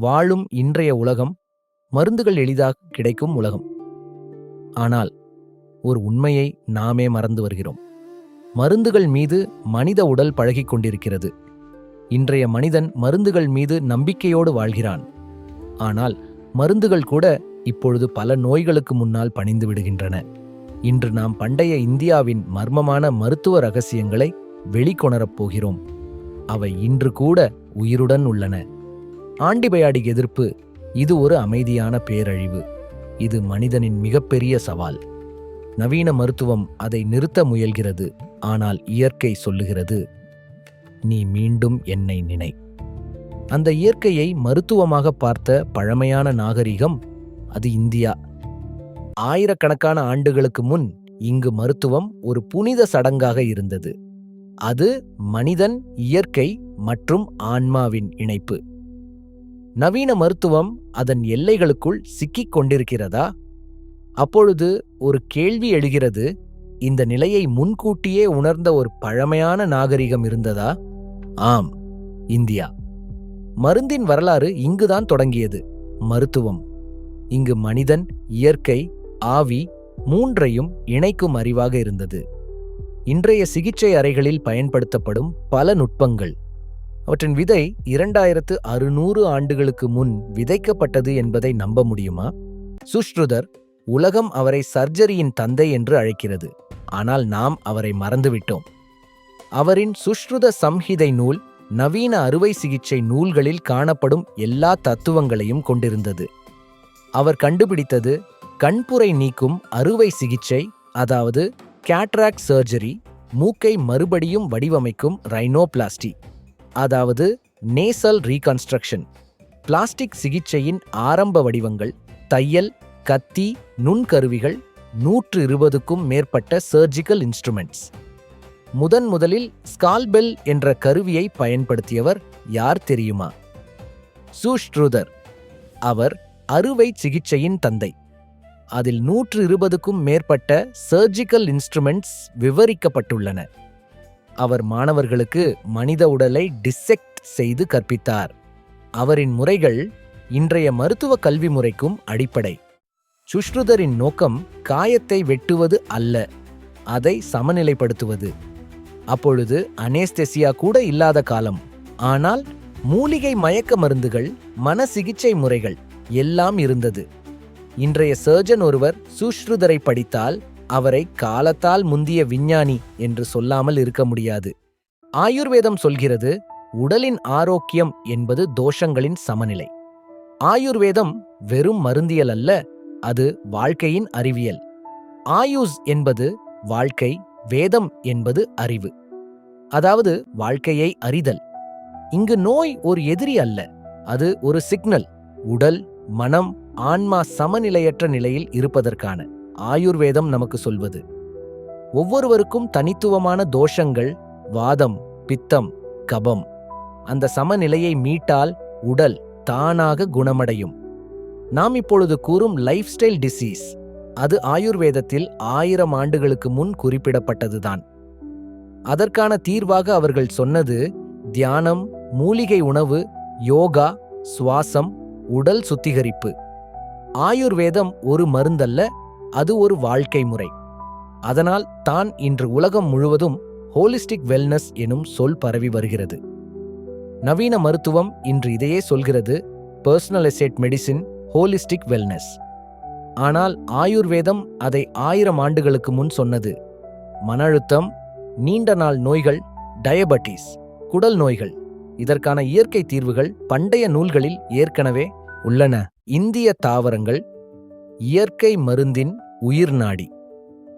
வாழும் இன்றைய உலகம் மருந்துகள் எளிதாக கிடைக்கும் உலகம். ஆனால் ஒரு உண்மையை நாமே மறந்து வருகிறோம். மருந்துகள் மீது மனித உடல் பழகிக் கொண்டிருக்கிறது. இன்றைய மனிதன் மருந்துகள் மீது நம்பிக்கையோடு வாழ்கிறான். ஆனால் மருந்துகள் கூட இப்பொழுது பல நோய்களுக்கு முன்னால் பணிந்து விடுகின்றன. இன்று நாம் பண்டைய இந்தியாவின் மர்மமான மருத்துவ ரகசியங்களை வெளிக்கொணரப் போகிறோம். அவை இன்று கூட உயிருடன் உள்ளன. ஆன்டிபயாடிக் எதிர்ப்பு. இது ஒரு அமைதியான பேரழிவு. இது மனிதனின் மிகப்பெரிய சவால். நவீன மருத்துவம் அதை நிறுத்த முயல்கிறது. ஆனால் இயற்கை சொல்லுகிறது நீ மீண்டும் என்னை நினை. அந்த இயற்கையை மருத்துவமாக பார்த்த பழமையான நாகரிகம் அது இந்தியா. ஆயிரக்கணக்கான ஆண்டுகளுக்கு முன் இங்கு மருத்துவம் ஒரு புனித சடங்காக இருந்தது. அது மனிதன் இயற்கை மற்றும் ஆன்மாவின் இணைப்பு. நவீன மருத்துவம் அதன் எல்லைகளுக்குள் சிக்கிக் கொண்டிருக்கிறதா? அப்பொழுது ஒரு கேள்வி எழுகிறது இந்த நிலையை முன்கூட்டியே உணர்ந்த ஒரு பழமையான நாகரிகம் இருந்ததா? ஆம் இந்தியா. மருந்தின் வரலாறு இங்குதான் தொடங்கியது மருத்துவம். இங்கு மனிதன் இயற்கை ஆவி மூன்றையும் இணைக்கும் அறிவாக இருந்தது. இன்றைய சிகிச்சை அறைகளில் பயன்படுத்தப்படும் பல நுட்பங்கள். அவற்றின் விதை இரண்டாயிரத்து அறுநூறு ஆண்டுகளுக்கு முன் விதைக்கப்பட்டது என்பதை நம்ப முடியுமா? சுஷ்ருதர் உலகம் அவரை சர்ஜரியின் தந்தை என்று அழைக்கிறது. ஆனால் நாம் அவரை மறந்துவிட்டோம். அவரின் சுஷ்ருத சம்ஹிதை நூல் நவீன அறுவை சிகிச்சை நூல்களில் காணப்படும் எல்லா தத்துவங்களையும் கொண்டிருந்தது. அவர் கண்டுபிடித்தது கண்புரை நீக்கும் அறுவை சிகிச்சை அதாவது கேட்ராக் சர்ஜரி மூக்கை மறுபடியும் வடிவமைக்கும் ரைனோபிளாஸ்டி. அதாவது நேசல் ரீகன்ஸ்ட்ரக்ஷன். பிளாஸ்டிக் சிகிச்சையின் ஆரம்ப வடிவங்கள் தையல் கத்தி நுண்கருவிகள் நூற்று இருபதுக்கும் மேற்பட்ட சர்ஜிக்கல் இன்ஸ்ட்ருமெண்ட்ஸ் முதன் முதலில் ஸ்கால்பெல் என்ற கருவியை பயன்படுத்தியவர் யார் தெரியுமா? சூஷ்ட்ருதர் அவர் அறுவை சிகிச்சையின் தந்தை. அதில் நூற்று இருபதுக்கும் மேற்பட்ட சர்ஜிக்கல் இன்ஸ்ட்ருமெண்ட்ஸ் விவரிக்கப்பட்டுள்ளன. அவர் மாணவர்களுக்கு மனித உடலை டிசெக்ட் செய்து கற்பித்தார். அவரின் முறைகள் இன்றைய மருத்துவ கல்வி முறைக்கும் அடிப்படை. சுஷ்ருதரின் நோக்கம் காயத்தை வெட்டுவது அல்ல அதை சமநிலைப்படுத்துவது. அப்பொழுது அனேஸ்தெசியா கூட இல்லாத காலம். ஆனால் மூலிகை மயக்க மருந்துகள் மன சிகிச்சை முறைகள் எல்லாம் இருந்தது. இன்றைய சர்ஜன் ஒருவர் சுஷ்ருதரை படித்தால் அவரை காலத்தால் முந்திய விஞ்ஞானி என்று சொல்லாமல் இருக்க முடியாது. ஆயுர்வேதம் சொல்கிறது உடலின் ஆரோக்கியம் என்பது தோஷங்களின் சமநிலை. ஆயுர்வேதம் வெறும் மருந்தியல் அல்ல அது வாழ்க்கையின் அறிவியல். ஆயுஸ் என்பது வாழ்க்கை வேதம் என்பது அறிவு. அதாவது வாழ்க்கையை அறிதல். இங்கு நோய் ஒரு எதிரி அல்ல அது ஒரு சிக்னல் உடல் மனம் ஆன்மா சமநிலையற்ற நிலையில் இருப்பதற்கான. ஆயுர்வேதம் நமக்கு சொல்வது. ஒவ்வொருவருக்கும் தனித்துவமான தோஷங்கள் வாதம் பித்தம் கபம். அந்த சமநிலையை மீட்டால் உடல் தானாக குணமடையும். நாம் இப்பொழுது கூறும் லைஃப் ஸ்டைல் டிசீஸ் அது ஆயுர்வேதத்தில் ஆயிரம் ஆண்டுகளுக்கு முன் குறிப்பிடப்பட்டதுதான். அதற்கான தீர்வாக அவர்கள் சொன்னது தியானம் மூலிகை உணவு யோகா சுவாசம் உடல் சுத்திகரிப்பு. ஆயுர்வேதம் ஒரு மருந்தல்ல அது ஒரு வாழ்க்கை முறை. அதனால் தான் இன்று உலகம் முழுவதும் ஹோலிஸ்டிக் வெல்னஸ் எனும் சொல் பரவி வருகிறது. நவீன மருத்துவம் இன்று இதையே சொல்கிறது personalised medicine holistic wellness ஆனால் ஆயுர்வேதம் அதை ஆயிரம் ஆண்டுகளுக்கு முன் சொன்னது. மன அழுத்தம் நீண்ட நாள் நோய்கள் டயபட்டிஸ் குடல் நோய்கள் இதற்கான இயற்கை தீர்வுகள் பண்டைய நூல்களில் ஏற்கனவே உள்ளன. இந்திய தாவரங்கள் இயற்கை மருந்தின் உயிர் நாடி.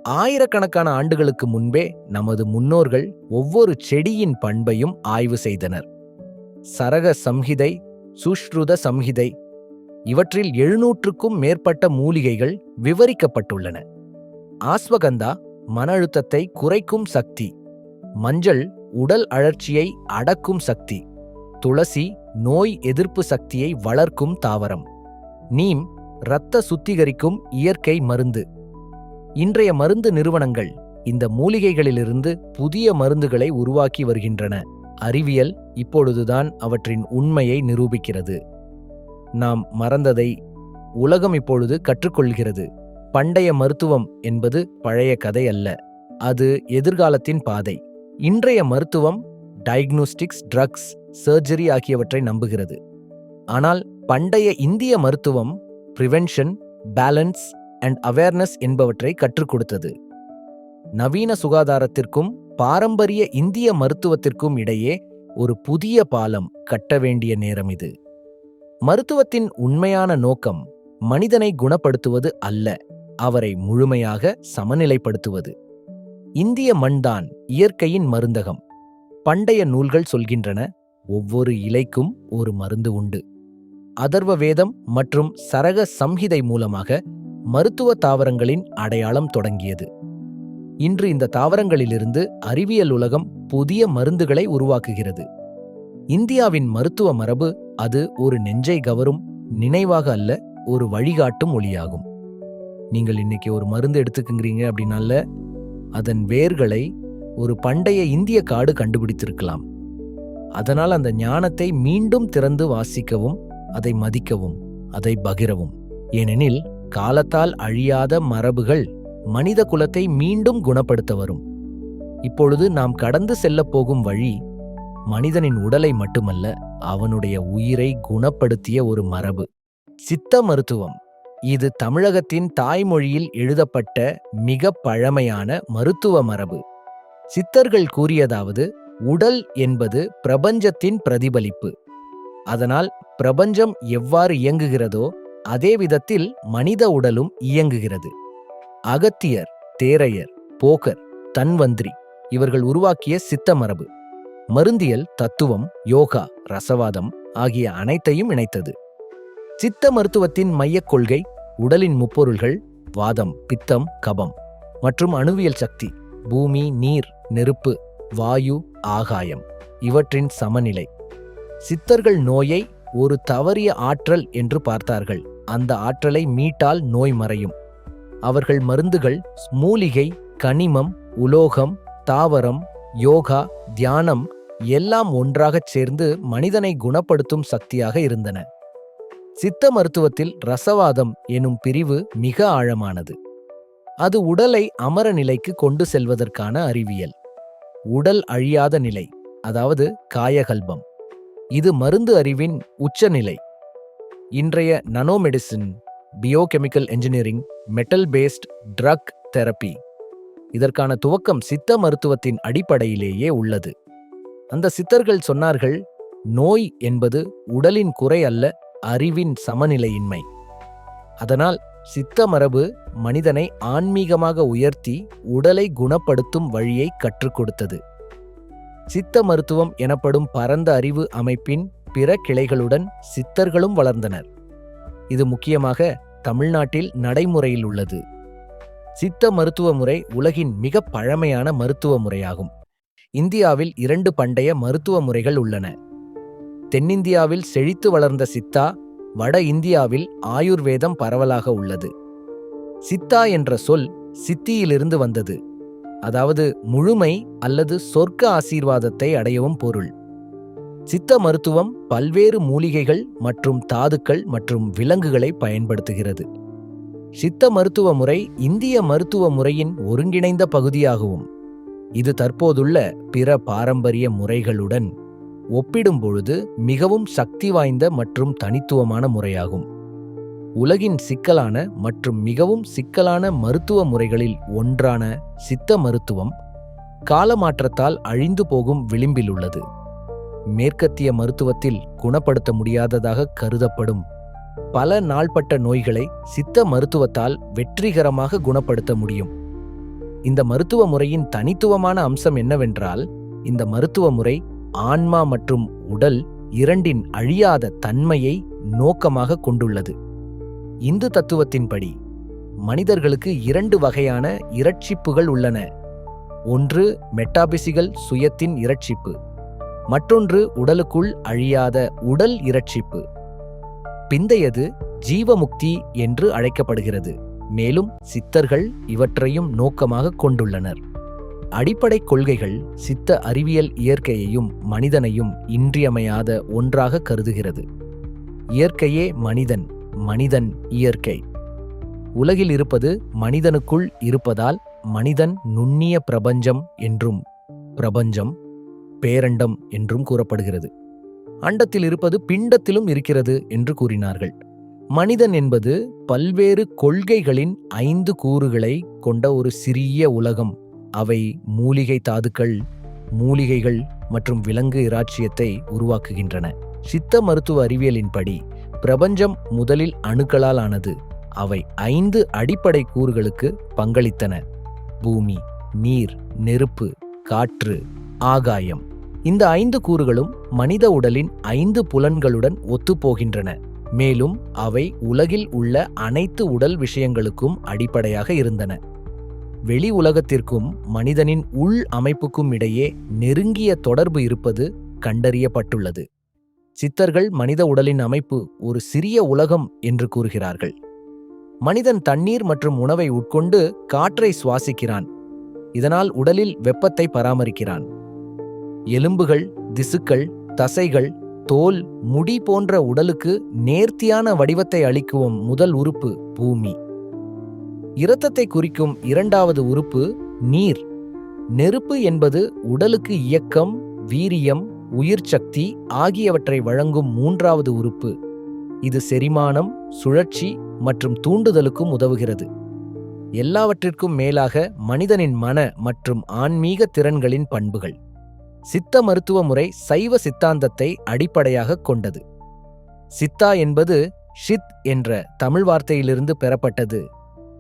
ஆயிரக்கணக்கான ஆண்டுகளுக்கு முன்பே நமது முன்னோர்கள் ஒவ்வொரு செடியின் பண்பையும் ஆய்வு செய்தனர். சரக சம்ஹிதை சுஷ்ருத சம்ஹிதை இவற்றில் எழுநூற்றுக்கும் மேற்பட்ட மூலிகைகள் விவரிக்கப்பட்டுள்ளன. ஆஸ்வகந்தா மன அழுத்தத்தை குறைக்கும் சக்தி மஞ்சள் உடல் அழற்சியை அடக்கும் சக்தி துளசி நோய் எதிர்ப்பு சக்தியை வளர்க்கும் தாவரம் நீம் இரத்த சுத்திகரிக்கும் இயற்கை மருந்து. இன்றைய மருந்து நிறுவனங்கள் இந்த மூலிகைகளிலிருந்து புதிய மருந்துகளை உருவாக்கி வருகின்றன. அறிவியல் இப்பொழுதுதான் அவற்றின் உண்மையை நிரூபிக்கிறது. நாம் மறந்ததை உலகம் இப்பொழுது கற்றுக்கொள்கிறது. பண்டைய மருத்துவம் என்பது பழைய கதை அல்ல. அது எதிர்காலத்தின் பாதை. இன்றைய மருத்துவம் டயக்னோஸ்டிக்ஸ் ட்ரக்ஸ் சர்ஜரி ஆகியவற்றை நம்புகிறது. ஆனால் பண்டைய இந்திய மருத்துவம் ப்ரிவென்ஷன் பேலன்ஸ் அண்ட் அவேர்னஸ் என்பவற்றை கற்றுக் கொடுத்தது. நவீன சுகாதாரத்திற்கும் பாரம்பரிய இந்திய மருத்துவத்திற்கும் இடையே ஒரு புதிய பாலம் கட்ட வேண்டிய நேரம் இது. மருத்துவத்தின் உண்மையான நோக்கம் மனிதனை குணப்படுத்துவது அல்ல அவரை முழுமையாக சமநிலைப்படுத்துவது. இந்திய மண்தான் இயற்கையின் மருந்தகம். பண்டைய நூல்கள் சொல்கின்றன ஒவ்வொரு இலைக்கும் ஒரு மருந்து உண்டு. அதர்வ வேதம் மற்றும் சரக சம்ஹிதை மூலமாக மருத்துவ தாவரங்களின் அடையாளம் தொடங்கியது. இன்று இந்த தாவரங்களிலிருந்து அறிவியல் உலகம் புதிய மருந்துகளை உருவாக்குகிறது. இந்தியாவின் மருத்துவ மரபு அது ஒரு நெஞ்சை கவரும் நினைவாக அல்ல ஒரு வழிகாட்டும் ஒளியாகும். நீங்கள் இன்னைக்கு ஒரு மருந்து எடுத்துக்குங்கிறீங்க அப்படின்னால அதன் வேர்களை ஒரு பண்டைய இந்திய காடு கண்டுபிடித்திருக்கலாம். அதனால் அந்த ஞானத்தை மீண்டும் திறந்து வாசிக்கவும் அதை மதிக்கவும் அதை பகிரவும். ஏனெனில் காலத்தால் அழியாத மரபுகள் மனித குலத்தை மீண்டும் குணப்படுத்த வரும். இப்பொழுது நாம் கடந்து செல்லப் போகும் வழி மனிதனின் உடலை மட்டுமல்ல அவனுடைய உயிரை குணப்படுத்திய ஒரு மரபு. சித்த மருத்துவம். இது தமிழகத்தின் தாய்மொழியில் எழுதப்பட்ட மிக பழமையான மருத்துவ மரபு. சித்தர்கள் கூறியதாவது உடல் என்பது பிரபஞ்சத்தின் பிரதிபலிப்பு. அதனால் பிரபஞ்சம் எவ்வாறு இயங்குகிறதோ அதே விதத்தில் மனித உடலும் இயங்குகிறது. அகத்தியர் தேரையர் போகர் தன்வந்திரி இவர்கள் உருவாக்கிய சித்த மரபு மருந்தியல் தத்துவம் யோகா ரசவாதம் ஆகிய அனைத்தையும் இணைத்தது. சித்த மருத்துவத்தின் மையக் கொள்கை உடலின் முப்பொருள்கள் வாதம் பித்தம் கபம் மற்றும் அணுவியல் சக்தி பூமி நீர் நெருப்பு வாயு ஆகாயம் இவற்றின் சமநிலை. சித்தர்கள் நோயை ஒரு தவறிய ஆற்றல் என்று பார்த்தார்கள். அந்த ஆற்றலை மீட்டால் நோய் மறையும். அவர்கள் மருந்துகள் மூலிகை கனிமம் உலோகம் தாவரம் யோகா தியானம் எல்லாம் ஒன்றாகச் சேர்ந்து மனிதனை குணப்படுத்தும் சக்தியாக இருந்தன. சித்த மருத்துவத்தில் ரசவாதம் எனும் பிரிவு மிக ஆழமானது. அது உடலை அமர நிலைக்கு கொண்டு செல்வதற்கான அறிவியல். உடல் அழியாத நிலை அதாவது காயகல்பம். இது மருந்து அறிவின் உச்சநிலை. இன்றைய nanomedicine biochemical engineering metal based drug therapy இதற்கான துவக்கம் சித்த மருத்துவத்தின் அடிப்படையிலேயே உள்ளது. அந்த சித்தர்கள் சொன்னார்கள் நோய் என்பது உடலின் குறை அல்ல அறிவின் சமநிலையின்மை. அதனால் சித்த மரபு மனிதனை ஆன்மீகமாக உயர்த்தி உடலை குணப்படுத்தும் வழியை கற்றுக் கொடுத்தது. சித்த மருத்துவம் எனப்படும் பரந்த அறிவு அமைப்பின் பிற கிளைகளுடன் சித்தர்களும் வளர்ந்தனர். இது முக்கியமாக தமிழ்நாட்டில் நடைமுறையில் உள்ளது. சித்த மருத்துவ முறை உலகின் மிக பழமையான மருத்துவ முறையாகும். இந்தியாவில் இரண்டு பண்டைய மருத்துவ முறைகள் உள்ளன. தென்னிந்தியாவில் செழித்து வளர்ந்த சித்தா வட இந்தியாவில் ஆயுர்வேதம் பரவலாக உள்ளது. சித்தா என்ற சொல் சித்தியிலிருந்து வந்தது. அதாவது முழுமை அல்லது சொர்க்க ஆசீர்வாதத்தை அடையவும் பொருள். சித்த மருத்துவம் பல்வேறு மூலிகைகள் மற்றும் தாதுக்கள் மற்றும் விலங்குகளை பயன்படுத்துகிறது. சித்த மருத்துவ முறை இந்திய மருத்துவ முறையின் ஒருங்கிணைந்த பகுதியாகவும் இது தற்போதுள்ள பிற பாரம்பரிய முறைகளுடன் ஒப்பிடும்பொழுது மிகவும் சக்தி வாய்ந்த மற்றும் தனித்துவமான முறையாகும். உலகின் சிக்கலான மற்றும் மிகவும் சிக்கலான மருத்துவ முறைகளில் ஒன்றான சித்த மருத்துவம் காலமாற்றத்தால் அழிந்து போகும் விளிம்பில் உள்ளது. மேற்கத்திய மருத்துவத்தில் குணப்படுத்த முடியாததாக கருதப்படும் பல நாள்பட்ட நோய்களை சித்த மருத்துவத்தால் வெற்றிகரமாக குணப்படுத்த முடியும். இந்த மருத்துவ முறையின் தனித்துவமான அம்சம் என்னவென்றால் இந்த மருத்துவ முறை ஆன்மா மற்றும் உடல் இரண்டின் அழியாத தன்மையை நோக்கமாக கொண்டுள்ளது. இந்து தத்துவத்தின்படி மனிதர்களுக்கு இரண்டு வகையான இரட்சிப்புகள் உள்ளன. ஒன்று மெட்டாபிசிகள் சுயத்தின் இரட்சிப்பு மற்றொன்று உடலுக்குள் அழியாத உடல் இரட்சிப்பு. பிந்தையது ஜீவமுக்தி என்று அழைக்கப்படுகிறது மேலும் சித்தர்கள் இவற்றையும் நோக்கமாக கொண்டுள்ளனர். அடிப்படை கொள்கைகள் சித்த அறிவியல் இயற்கையையும் மனிதனையும் இன்றியமையாத ஒன்றாக கருதுகிறது. இயற்கையே மனிதன் மனிதன் இயற்கை. உலகில் இருப்பது மனிதனுக்குள் இருப்பதால் மனிதன் நுண்ணிய பிரபஞ்சம் என்றும் பிரபஞ்சம் பேரண்டம் என்றும் கூறப்படுகிறது. அண்டத்தில் இருப்பது பிண்டத்திலும் இருக்கிறது என்று கூறினார்கள். மனிதன் என்பது பல்வேறு கொள்கைகளின் ஐந்து கூறுகளை கொண்ட ஒரு சிறிய உலகம். அவை மூலிகை தாதுக்கள் மூலிகைகள் மற்றும் விலங்கு இராச்சியத்தை உருவாக்குகின்றன. சித்த மருத்துவ அறிவியலின்படி பிரபஞ்சம் முதலில் அணுக்களால் ஆனது. அவை ஐந்து அடிப்படை கூறுகளுக்கு பங்களித்தன. பூமி நீர் நெருப்பு காற்று ஆகாயம். இந்த ஐந்து கூறுகளும் மனித உடலின் ஐந்து புலன்களுடன் ஒத்துப்போகின்றன. மேலும் அவை உலகில் உள்ள அனைத்து உடல் விஷயங்களுக்கும் அடிப்படையாக இருந்தன. வெளி உலகத்திற்கும் மனிதனின் உள் அமைப்புக்கும் இடையே நெருங்கிய தொடர்பு இருப்பது கண்டறியப்பட்டுள்ளது. சித்தர்கள் மனித உடலின் அமைப்பு ஒரு சிறிய உலகம் என்று கூறுகிறார்கள். மனிதன் தண்ணீர் மற்றும் உணவை உட்கொண்டு காற்றை சுவாசிக்கிறான். இதனால் உடலில் வெப்பத்தை பராமரிக்கிறான். எலும்புகள் திசுக்கள் தசைகள் தோல் முடி போன்ற உடலுக்கு நேர்த்தியான வடிவத்தை அளிக்கும் முதல் உறுப்பு பூமி. இரத்தத்தை குறிக்கும் இரண்டாவது உறுப்பு நீர். நெருப்பு என்பது உடலுக்கு இயக்கம் வீரியம் உயிர் சக்தி ஆகியவற்றை வழங்கும் மூன்றாவது உறுப்பு. இது செரிமானம் சுழற்சி மற்றும் தூண்டுதலுக்கும் உதவுகிறது. எல்லாவற்றிற்கும் மேலாக மனிதனின் மன மற்றும் ஆன்மீக திறன்களின் பண்புகள். சித்த மருத்துவ முறை சைவ சித்தாந்தத்தை அடிப்படையாகக் கொண்டது. சித்தா என்பது ஷித் என்ற தமிழ் வார்த்தையிலிருந்து பெறப்பட்டது.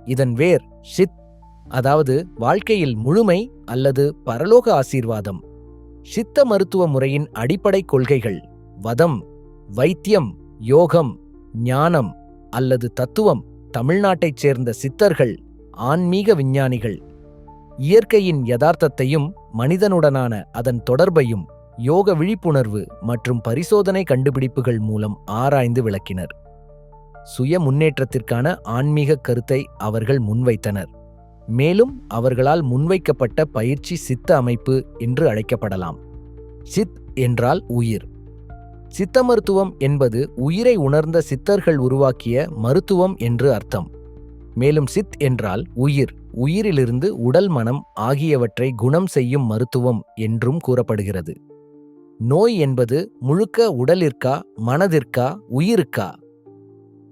இதன் வேர் ஷித் அதாவது வாழ்க்கையில் முழுமை அல்லது பரலோக ஆசீர்வாதம். சித்த மருத்துவ முறையின் அடிப்படை கொள்கைகள் வதம் வைத்தியம் யோகம் ஞானம் அல்லது தத்துவம் தமிழ்நாட்டைச் சேர்ந்த சித்தர்கள் ஆன்மீக விஞ்ஞானிகள். இயற்கையின் யதார்த்தத்தையும் மனிதனுடனான அதன் தொடர்பையும் யோக விழிப்புணர்வு மற்றும் பரிசோதனை கண்டுபிடிப்புகள் மூலம் ஆராய்ந்து விளக்கினர். சுய முன்னேற்றத்திற்கான ஆன்மீக கருத்தை அவர்கள் முன்வைத்தனர். மேலும் அவர்களால் முன்வைக்கப்பட்ட பயிற்சி சித்த அமைப்பு என்று அழைக்கப்படலாம். சித் என்றால் உயிர். சித்த மருத்துவம் என்பது உயிரை உணர்ந்த சித்தர்கள் உருவாக்கிய மருத்துவம் என்று அர்த்தம். மேலும் சித் என்றால் உயிர். உயிரிலிருந்து உடல் மனம் ஆகியவற்றை குணம் செய்யும் மருத்துவம் என்றும் கூறப்படுகிறது. நோய் என்பது முழுக்க உடலிற்கா மனதிற்கா உயிருக்கா?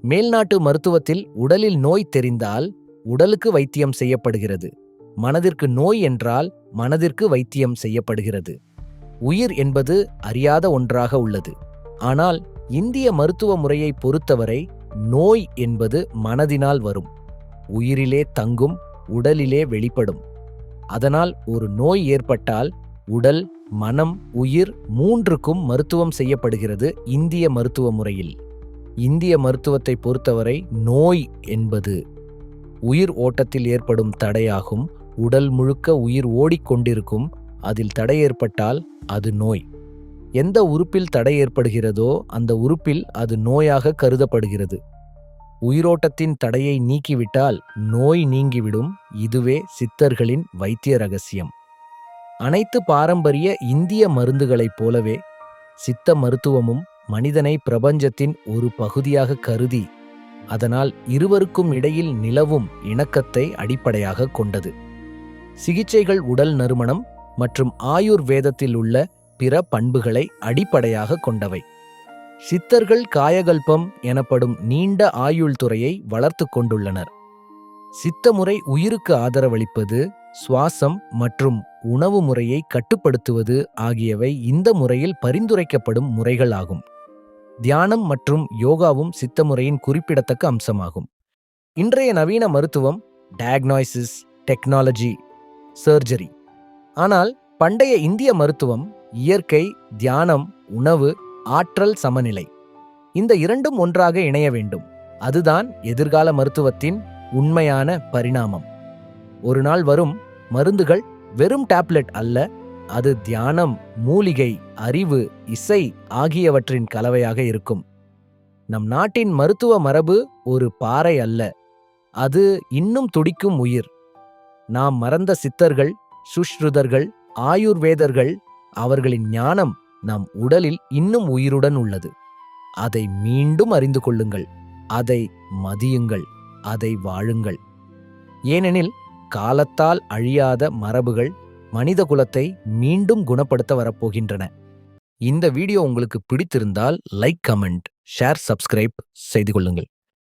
மேல்நாட்டு மருத்துவத்தில் உடலில் நோய் தெரிந்தால் உடலுக்கு வைத்தியம் செய்யப்படுகிறது. மனதிற்கு நோய் என்றால் மனதிற்கு வைத்தியம் செய்யப்படுகிறது. உயிர் என்பது அறியாத ஒன்றாக உள்ளது. ஆனால் இந்திய மருத்துவ முறையை பொறுத்தவரை நோய் என்பது மனதினால் வரும். உயிரிலே தங்கும் உடலிலே வெளிப்படும். அதனால் ஒரு நோய் ஏற்பட்டால் உடல் மனம் உயிர் மூன்றுக்கும் மருத்துவம் செய்யப்படுகிறது இந்திய மருத்துவ முறையில். இந்திய மருத்துவத்தை பொறுத்தவரை நோய் என்பது உயிர் ஓட்டத்தில் ஏற்படும் தடையாகும். உடல் முழுக்க உயிர் ஓடிக்கொண்டிருக்கும் அதில் தடை ஏற்பட்டால் அது நோய். எந்த உறுப்பில் தடை ஏற்படுகிறதோ அந்த உறுப்பில் அது நோயாக கருதப்படுகிறது. உயிரோட்டத்தின் தடையை நீக்கிவிட்டால் நோய் நீங்கிவிடும். இதுவே சித்தர்களின் வைத்திய ரகசியம். அனைத்து பாரம்பரிய இந்திய மருந்துகளைப் போலவே சித்த மருத்துவமும் மனிதனை பிரபஞ்சத்தின் ஒரு பகுதியாக கருதி அதனால் இருவருக்கும் இடையில் நிலவும் இணக்கத்தை அடிப்படையாக கொண்டது. சிகிச்சைகள் உடல் நறுமணம் மற்றும் ஆயுர்வேதத்தில் உள்ள பிற பண்புகளை அடிப்படையாக கொண்டவை. சித்தர்கள் காயகல்பம் எனப்படும் நீண்ட ஆயுள் துறையை வளர்த்து கொண்டுள்ளனர். சித்தமுறை உயிருக்கு ஆதரவளிப்பது சுவாசம் மற்றும் உணவு முறையை கட்டுப்படுத்துவது ஆகியவை இந்த முறையில் பரிந்துரைக்கப்படும் முறைகளாகும். தியானம் மற்றும் யோகாவும் சித்த முறையின் குறிப்பிடத்தக்க அம்சமாகும். இன்றைய நவீன மருத்துவம் டயக்னாய்சிஸ் டெக்னாலஜி சர்ஜரி ஆனால் பண்டைய இந்திய மருத்துவம் இயற்கை தியானம் உணவு ஆற்றல் சமநிலை இந்த இரண்டும் ஒன்றாக இணைய வேண்டும். அதுதான் எதிர்கால மருத்துவத்தின் உண்மையான பரிணாமம். ஒரு நாள் வரும் மருந்துகள் வெறும் டேப்லெட் அல்ல அது தியானம் மூலிகை அறிவு இசை ஆகியவற்றின் கலவையாக இருக்கும். நம் நாட்டின் மருத்துவ மரபு ஒரு பாறை அல்ல அது இன்னும் துடிக்கும் உயிர். நாம் மறந்த சித்தர்கள் சுஷ்ருதர்கள் ஆயுர்வேதர்கள் அவர்களின் ஞானம் நம் உடலில் இன்னும் உயிருடன் உள்ளது. அதை மீண்டும் அறிந்து கொள்ளுங்கள் அதை மதியுங்கள் அதை வாழுங்கள். ஏனெனில் காலத்தால் அழியாத மரபுகள் மனித குலத்தை மீண்டும் குணப்படுத்த வரப்போகின்றன. இந்த வீடியோ உங்களுக்கு பிடித்திருந்தால் லைக் கமெண்ட் ஷேர் சப்ஸ்கிரைப் செய்து கொள்ளுங்கள்.